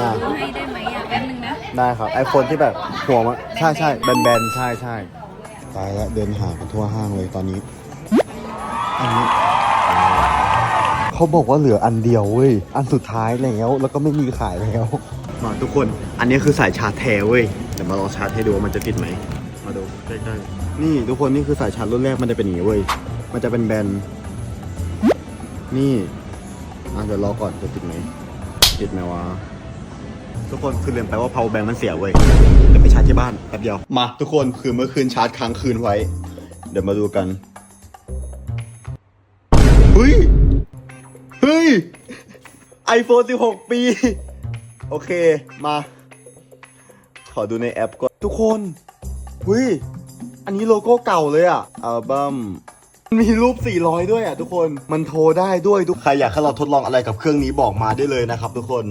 อะเอาให้ได้ไหมอะแป๊บนึงนะได้ครับ ไอโฟนที่แบบหัวมันใช่ใช่แบนๆ ใช่ใช่ตายแล้วเดินหากันทั่วห้างเลยตอนนี้ อันนี้เขาบอกว่าเหลืออันเดียวเว้ย อันสุดท้ายแล้ว แล้วก็ไม่มีขายแล้วมาทุกคน อันนี้คือสายชาร์จแท้เว้ย เดี๋ยวมาลองชาร์จให้ดูว่ามันจะติดไหม มาดูใกล้ๆ นี่ทุกคนนี่คือสายชาร์จรุ่นแรกมันจะเป็นอย่างนี้เว้ย มันจะเป็นแบน นี่ อะเดี๋ยวรอก่อนจะติดไหมติดไหมวะ ทุกคนคือลืมไปว่า power bank มันเสียเว้ยเดี๋ยวไปชาร์จที่บ้านแป๊บเดียวมาทุกคนคือเมื่อคืนชาร์จค้างคืนไว้ เดี๋ยวมาดูกันเฮ้ยเฮ้ย iPhone 16 ปี โอเคมา ขอดูในแอปก่อนทุกคนเฮ้ยอันนี้โลโก้เก่าเลยอะอัลบั้มมีรูป 400 ด้วยอะทุกคน มันโทรได้ด้วยทุกใครอยากให้เราทดลองอะไรกับเครื่องนี้บอกมาได้เลยนะครับทุกคน